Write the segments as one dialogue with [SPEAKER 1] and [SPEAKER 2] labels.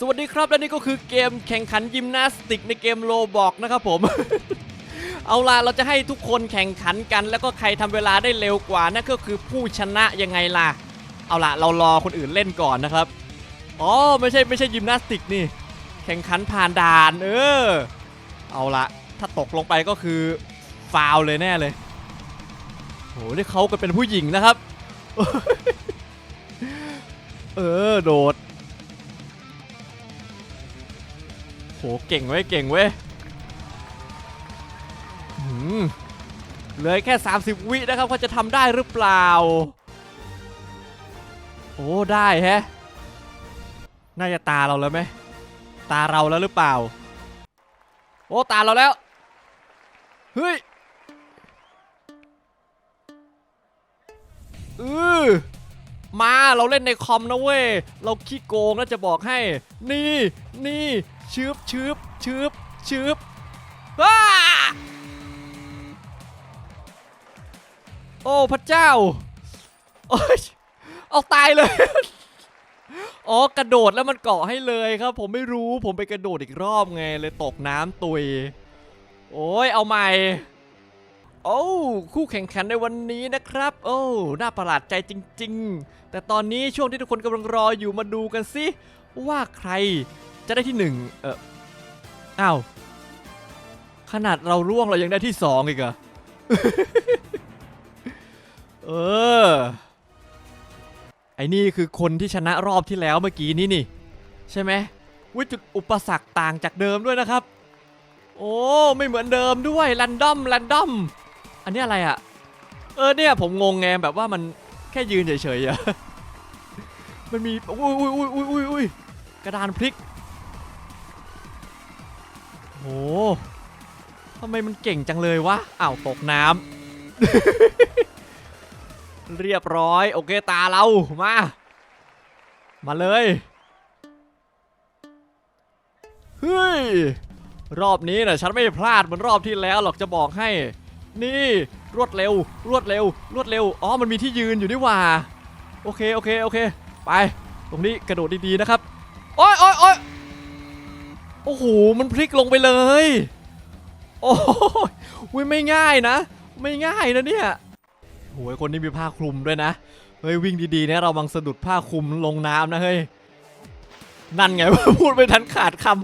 [SPEAKER 1] สวัสดีครับและนี่ก็คือเกมแข่งขันยิมนาสติกในเกมโลบอกนะครับผม เอาล่ะเราจะให้ทุกคนแข่งขันกัน แล้วก็ใครทำเวลาได้เร็วกว่านั่นก็คือผู้ชนะยังไงล่ะ เอาล่ะเรารอคนอื่นเล่นก่อนนะครับอ๋อไม่ใช่ไม่ใช่ยิมนาสติกนี่ แข่งขันผ่านด่านเออเอาล่ะถ้าตกลงไปก็คือฟาวเลยแน่เลยโหนี่เขาก็เป็นผู้หญิงนะครับ เออโดด เก่งเว้ยเก่งเว้ยเหลือแค่ 30 วินะครับเขาจะทำได้หรือเปล่า โอ้ได้แฮะ น่าจะตาเราแล้วไหม ตาเราแล้วหรือเปล่า โอ้ตาเราแล้ว เฮ้ยเออมาเราเล่นในคอมนะเว้ย เราขี้โกงนะจะบอกให้ นี่ นี่ ชืบชืบชืบชืบว้าโอ้พระเจ้า โอ้ยเอาตายเลย อ๋อกระโดดแล้วมันเกาะให้เลยครับ ผมไม่รู้ผมไปกระโดดอีกรอบไงเลยตกน้ำตุย โอ้ยเอาใหม่โอ้คู่แข่งขันในวันนี้นะครับ โอ้น่าประหลาดใจจริง ๆ แต่ตอนนี้ช่วงที่ทุกคนกำลังรออยู่มาดูกันสิว่าใคร จะได้ที่หนึ่งเอออ้าว ขนาดเราร่วงเรายังได้ที่สองอีกเหรอะเออ ไอ้นี่คือคนที่ชนะรอบที่แล้วเมื่อกี้นี้นี่ ใช่ไหมวิจุดอุปสรรคต่างจากเดิมด้วยนะครับ โอ้ ไม่เหมือนเดิมด้วยแรนดอมแรนดอม อันนี้อะไรอะเออเนี่ยผมงงไงแบบว่ามันแค่ยืนเฉยๆอะมันมี อุ้ยอุ้ยอุ้ยอุ้ยอุ้ยอุ้ยกระดานพลิก โอ้ทำไมมันเก่งจังเลยวะอ้าวตกน้ำ เรียบร้อยโอเคตาเรามา มาเลยเฮ้ยรอบนี้นะฉันไม่พลาดเหมือนรอบที่แล้วหรอกจะบอกให้ นี่รวดเร็ว รวดเร็ว รวดเร็วอ๋อมันมีที่ยืนอยู่นี่หว่า โอเคโอเคโอเค ไป ตรงนี้กระโดดดีๆนะครับโอ้ยโอ้ยโอ้ย โอ้โห มันพลิกลงไปเลย โอ้ยอุ๊ยไม่ง่ายนะ ไม่ง่ายนะเนี่ยโหยคนนี้มีผ้าคลุมด้วยนะ เฮ้ยวิ่งดีๆนะเราบังสะดุดผ้าคลุมลงน้ำนะเฮ้ย นั่นไงพูดไม่ทันขาดคำ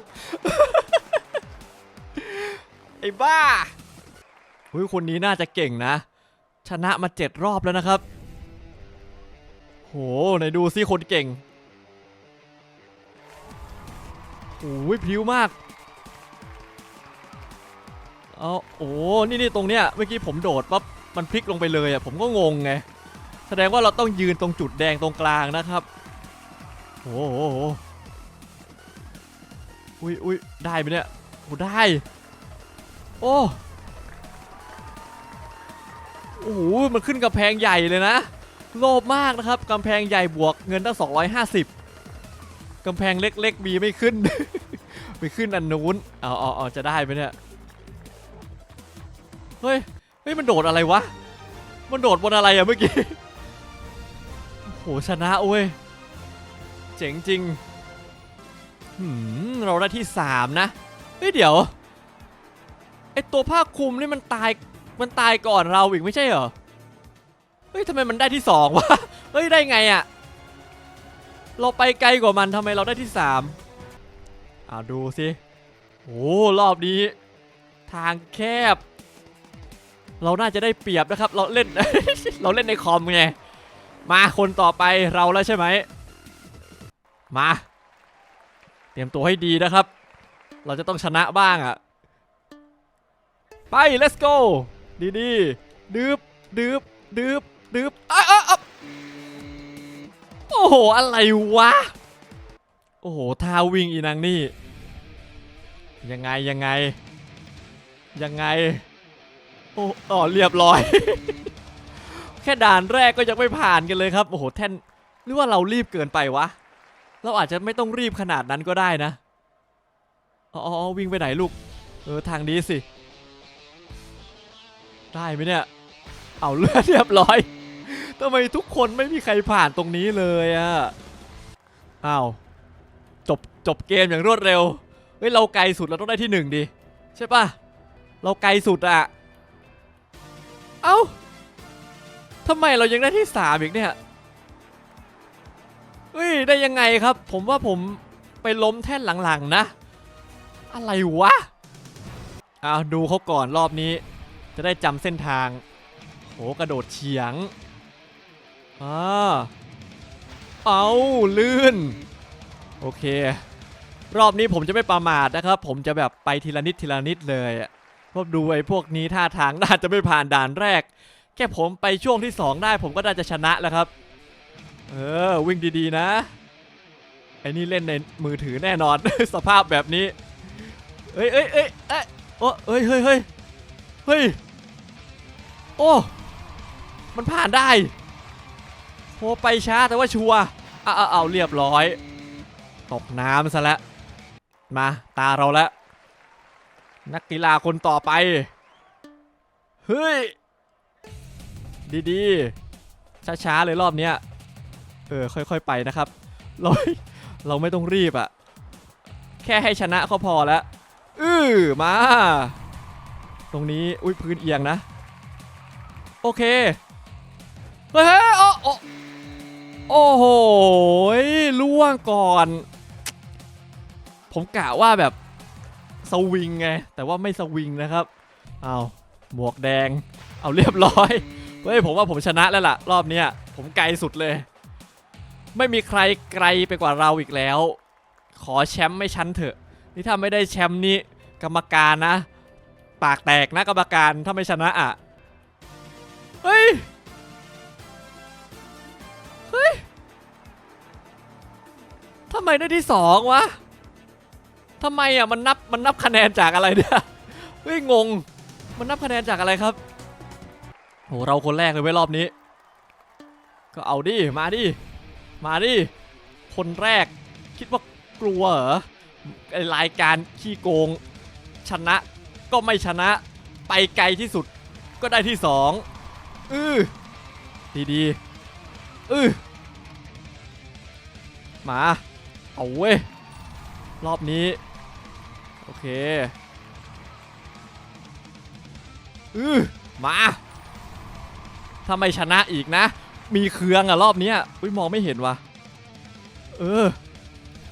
[SPEAKER 1] ไอ้บ้าเฮ้ยคนนี้น่าจะเก่งนะ ชนะมาเจ็ดรอบแล้วนะครับ โหไหนดูซิคนเก่ง อ้ยพิ้วมากเอาโอ้นี่นี่ตรงเนี้ยเมื่อกี้ผมโดดปั๊บมันพลิกลงไปเลยอะผมก็งงไงแสดงว่าเราต้องยืนตรงจุดแดงตรงกลางนะครับโอ้โหอุ้ยอุ้ยได้ไหมเนี่ยโอ้ได้โอ้โอ้โหมันขึ้นกำแพงใหญ่เลยนะโลภมากนะครับกำแพงใหญ่บวกเงินตั้ง250 กำแพงเล็กๆมีไม่ขึ้น ไปขึ้นอันนู้นเอาเอาเอาจะได้ไหมเนี่ย เฮ้ย เฮ้ย มันโดดอะไรวะ มันโดดบนอะไรอะเมื่อกี้ โห ชนะเว้ย เจ๋งจริงเราได้ที่3นะ เฮ้ย เดี๋ยว ไอตัวผ้าคลุมนี่มันตาย มันตายก่อนเราอีกไม่ใช่เหรอ เฮ้ยทำไมมันได้ที่2วะ เฮ้ย ได้ไงอะ เราไปไกลกว่ามันทำไมเราได้ที่3อ่าดูสิโอ้รอบนี้ ทางแคบ เราน่าจะได้เปรียบนะครับ เราเล่น เราเล่นในคอมไง มาคนต่อไปเราแล้วใช่ไหม มา เตรียมตัวให้ดีนะครับ เราจะต้องชนะบ้างอะ่ะ ไป let's go ดีดีดืบดืบดืบดืบอ้าอ้าอ้า โอ้โห อะไรวะ โอ้โหท่าวิ่งอีนางนี่ ยังไงยังไง ยังไง โอ้อ๋อเรียบร้อย แค่ด่านแรกก็ยังไม่ผ่านกันเลยครับ โอ้โห แท่นหรือว่าเรารีบเกินไปวะ เราอาจจะไม่ต้องรีบขนาดนั้นก็ได้นะ อ๋ออ๋อวิ่งไปไหนลูก เออ ทางนี้สิ ได้ไหมเนี่ย เอาเลือดเรียบร้อย ทำไมทุกคนไม่มีใครผ่านตรงนี้เลยอะอ้าวจบจบเกมอย่างรวดเร็ว เฮ้ยเราไกลสุดเราต้องได้ที่หนึ่งดิใช่ปะเราไกลสุดอะเอ้าทำไมเรายังได้ที่สามอีกเนี่ยเฮ้ยได้ยังไงครับ ผมว่าผมไปล้มแท่นหลังๆนะ อะไรวะเอาดูเขาก่อนรอบนี้ จะได้จำเส้นทางโหกระโดดเฉียง อ่าเอาลื่น โอเค รอบนี้ผมจะไม่ประมาทนะครับ ผมจะแบบไปทีละนิดทีละนิดเลยพราะดูไอ้พวกนี้ท่าทางน่าจะไม่ผ่านด่านแรก แค่ผมไปช่วงที่ 2 ได้ผมก็น่าจะชนะแล้วครับ เออ วิ่งดีๆนะ ไอ้นี่เล่นในมือถือแน่นอน สภาพแบบนี้ เอ้ยเอ้ยเอ้ยเอ้ยโอ้เอ้ยเฮ้ยเฮ้ยเฮ้ยโอ้ มันผ่านได้ โหไปช้าแต่ว่าชัวเอาเอาเอาเรียบร้อย ตกน้ำซะแล้ว มาตาเราแล้ว นักกีฬาคนต่อไป เฮ้ย ดีๆ ช้าๆ เลยรอบเนี้ย เออ ค่อยๆ ไปนะครับ เราเราไม่ต้องรีบอะแค่ให้ชนะก็พอแล้วอือมา ตรงนี้อุ้ยพื้นเอียงนะ โอเค เฮ้ยเฮ้ยโอ้ โอ้โหล่วงก่อน ผมกะว่าแบบสวิงไง แต่ว่าไม่สวิงนะครับ เอาหมวกแดง เอาเรียบร้อย เฮ้ย ผมว่าผมชนะแล้วล่ะ รอบเนี้ยผมไกลสุดเลย ไม่มีใครไกลไปกว่าเราอีกแล้ว ขอแชมป์ไม่ชั้นเถอะ นี่ถ้าไม่ได้แชมป์นี่กรรมการนะ ปากแตกนะกรรมการถ้าไม่ชนะอะ เฮ้ย ทำไมได้ที่สองวะทำไมอะมันนับมันนับคะแนนจากอะไรเนี่ยเฮ้ยงง มันนับคะแนนจากอะไรครับโหเราคนแรกเลยเว้ยรอบนี้ ก็เอาดิมาดิมาดิคนแรก คิดว่ากลัวเหรอรายการขี้โกง ชนะก็ไม่ชนะไปไกลที่สุดก็ได้ที่สองอือดีดีอือมา เอาเว้ย รอบนี้ โอเคอือมาถ้าไม่ชนะอีกนะ มีเครืองอะรอบนี้อุ้ยมองไม่เห็นวะเออ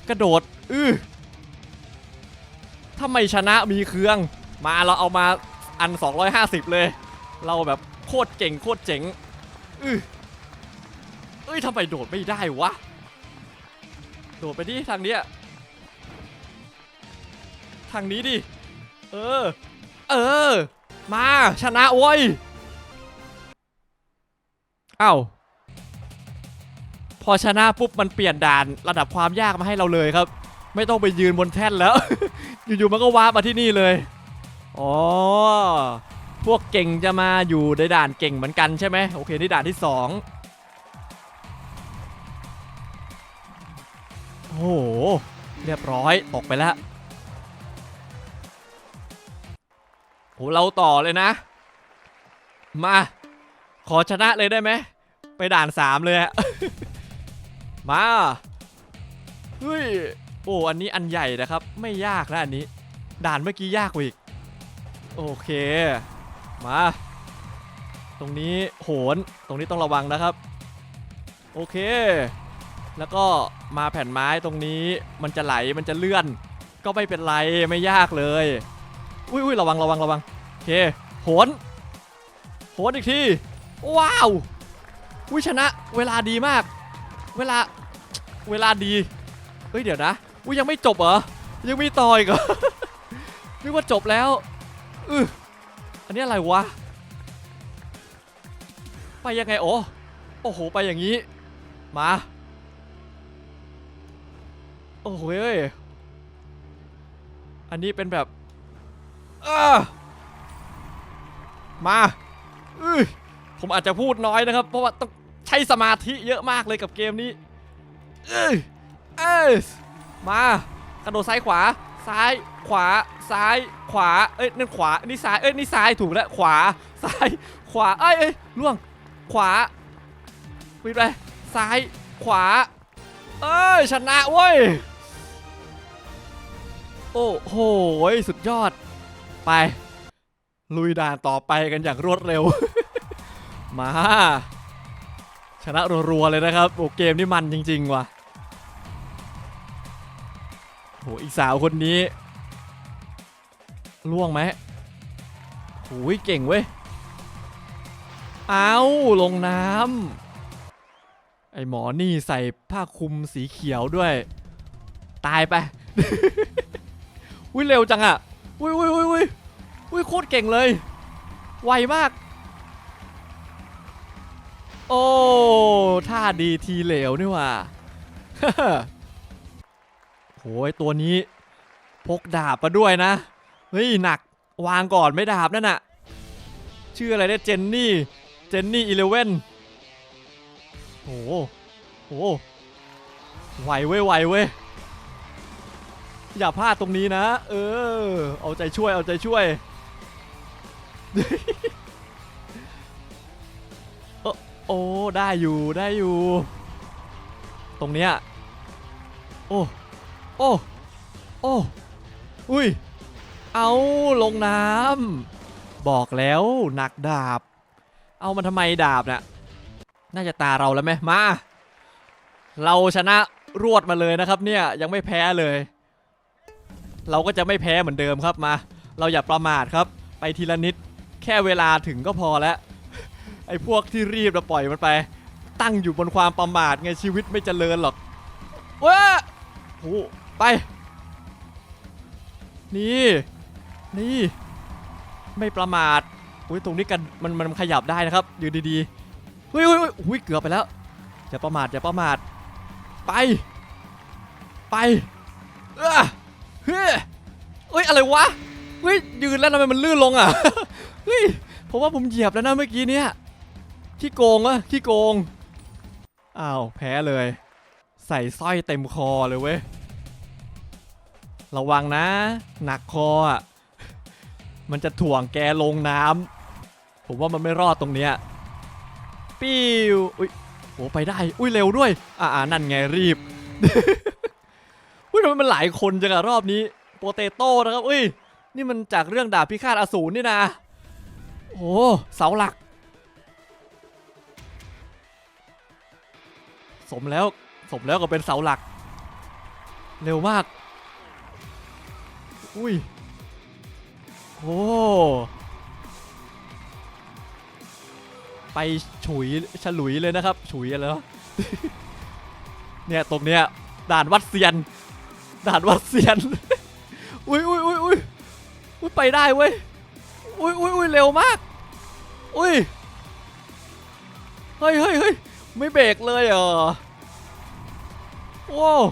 [SPEAKER 1] กระโดดอือถ้าไม่ชนะมีเครือง มาเราเอามาอัน 250 เลย เราแบบโคตรเก่งโคตรเจ๋งอือเอ้ยทำไมโดดไม่ได้วะ โดดไปที่ทางนี้ยทางนี้ดิ เออ เออ มาชนะโว้ยเอ้าพอชนะปุ๊บมันเปลี่ยนด่านระดับความยากมาให้เราเลยครับ ไม่ต้องไปยืนบนแท่นแล้ว อยู่ๆมันก็ว้ามาที่นี่เลยอ๋อพวกเก่งจะมาอยู่ในด่านเก่งเหมือนกันใช่ไหมโอเคนี่ด่านที่ 2 โอ้โห เรียบร้อยตกไปแล้วโหเราต่อเลยนะ มา ขอชนะเลยได้ไหม ไปด่าน3เลยอะมาเฮ้ยโอ้อันนี้อันใหญ่นะครับ ไม่ยากนะอันนี้ ด่านเมื่อกี้ยากกว่าอีก โอเค มา ตรงนี้โหน ตรงนี้ต้องระวังนะครับ โอเค แล้วก็มาแผ่นไม้ตรงนี้มันจะไหลมันจะเลื่อน ก็ไม่เป็นไรไม่ยากเลย อุ้ยอุ้ยระวังระวังระวังโอเคโหนโหนอีกทีว้าวอุ้ยชนะ เวลาดีมาก เวลาเวลาดีเฮ้ยเดี๋ยวนะอุ้ยยังไม่จบเหรอยังมีต่ออีกเหรอนึกว่าจบแล้วอืออันนี้อะไรวะไปยังไงโอ้โอ้โหไปอย่างนี้มา โอ้โหเอ้ย อันนี้เป็นแบบออมาอื้อผมอาจจะพูดน้อยนะครับ เพราะว่าต้องใช้สมาธิเยอะมากเลยกับเกมนี้เอ้ยเอ้ยมากระโดดซ้ายขวา ซ้ายขวา ซ้ายขวา เอ้ยนั่นขวา นี่ซ้าย เอ้ยนี่ซ้ายถูกแล้ว ขวา ซ้าย ขวา เอ้ยเอ้ยล่วง ขวาปิดไป ซ้าย ขวา เอ้ยชนะเว้ย โอ้โห สุดยอด ไป ลุยด่านต่อไปกันอย่างรวดเร็ว มา ชนะรัวๆเลยนะครับ โอ้เกมนี่มันจริง ๆ ว่ะโหอีกสาวคนนี้ ล่วงไหมโหยเก่งเว้ย เอาลงน้ำไอหมอนี่ใส่ผ้าคลุมสีเขียวด้วย ตายไป อุ้ยเร็วจังอะอุ้ยอุ้ยอุ้ยอุ้ยอุ้ยโคตรเก่งเลย ไวมาก โอ้ท่าดีทีเหลวนี่ว่าโหยตัวนี้ พกดาบมาด้วยนะ เฮ้ย หนักวางก่อนไม่ดาบนั่นน่ะ ชื่ออะไรเนี่ยเจนนี่ เจนนี่อีเลเว่นโอ้โหโอ้โหไหวเว้ยไหวเว้ย อย่าพลาดตรงนี้นะ เออ เอาใจช่วยเอาใจช่วยโอ้โอ้ได้อยู่ได้อยู่ ตรงเนี้ยโอ้โอ้โอ้อุ้ยเอาลงน้ำบอกแล้วหนักดาบ เอามันทำไมดาบน่ะน่าจะตาเราแล้วไหมมา เราชนะรวดมาเลยนะครับเนี่ยยังไม่แพ้เลย เราก็จะไม่แพ้เหมือนเดิมครับมา เราอย่าประมาทครับ ไปทีละนิด แค่เวลาถึงก็พอแล้ว ไอ้พวกที่รีบเราปล่อยมันไป ตั้งอยู่บนความประมาทไงชีวิตไม่เจริญหรอกว้าโอ้ไป นี่ นี่ ไม่ประมาทอุ้ยตรงนี้กันมันมันขยับได้นะครับอยืนดีๆเฮ้ยเฮ้ยเฮ้ยอุ้ยเกือบไปแล้วอย่าประมาทอย่าประมาท ไป ไปเออ เฮ้ยเฮ้ยอะไรวะเฮ้ยยืนแล้วทำไมมันลื่นลงอะเฮ้ยผมว่าผมเหยียบแล้วนะเมื่อกี้เนี่ยขี้โกงอะขี้โกงอ้าวแพ้เลย ใส่สร้อยเต็มคอเลยเว้ยระวังนะ หนักคออะมันจะถ่วงแกลงน้ำผมว่ามันไม่รอดตรงเนี้ยปิ้วอุ้ยโอ้ไปได้ อุ้ยเร็วด้วย อ่านั่นไงรีบ ทำไมมันหลายคนจังอะรอบนี้โปเตโต้นะครับอุ้ย นี่มันจากเรื่องดาบพิฆาตอสูรนี่นะโอ้เสาหลัก สมแล้วสมแล้วก็เป็นเสาหลัก เร็วมาก อุ้ยโอ้ไปฉุยฉลุยเลยนะครับ ฉุยอะไรวะเนี่ยตรงเนี้ยด่านวัดเซียน ด่านวัดเซียน อุ้ยอุ้ยอุ้ยอุ้ยอุ้ยไปได้เว้ย อุ้ยอุ้ยอุ้ยเร็วมาก อุ้ย เฮ้ยเฮ้ยเฮ้ยไม่เบรกเลยเหรอว้าว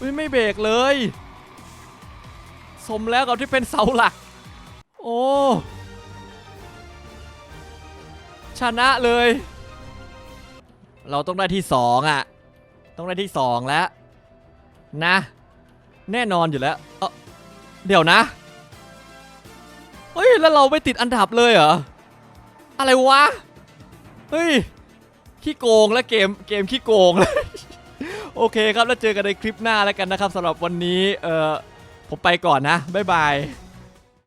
[SPEAKER 1] อุ้ยไม่เบรกเลย สมแล้วกับที่เป็นเสาหลัก โอ้ชนะเลย เราต้องได้ที่สองอะ ต้องได้ที่สองแล้ว นะ แน่นอนอยู่แล้วเอ้าเดี๋ยวนะ เฮ้ย แล้วเราไม่ติดอันดับเลยเหรอ อะไรวะ เฮ้ย ขี้โกงและเกมเกมขี้โกงเลยโอเคครับ แล้วเจอกันในคลิปหน้าแล้วกันนะครับสำหรับวันนี้เออผมไปก่อนนะ บ๊ายบาย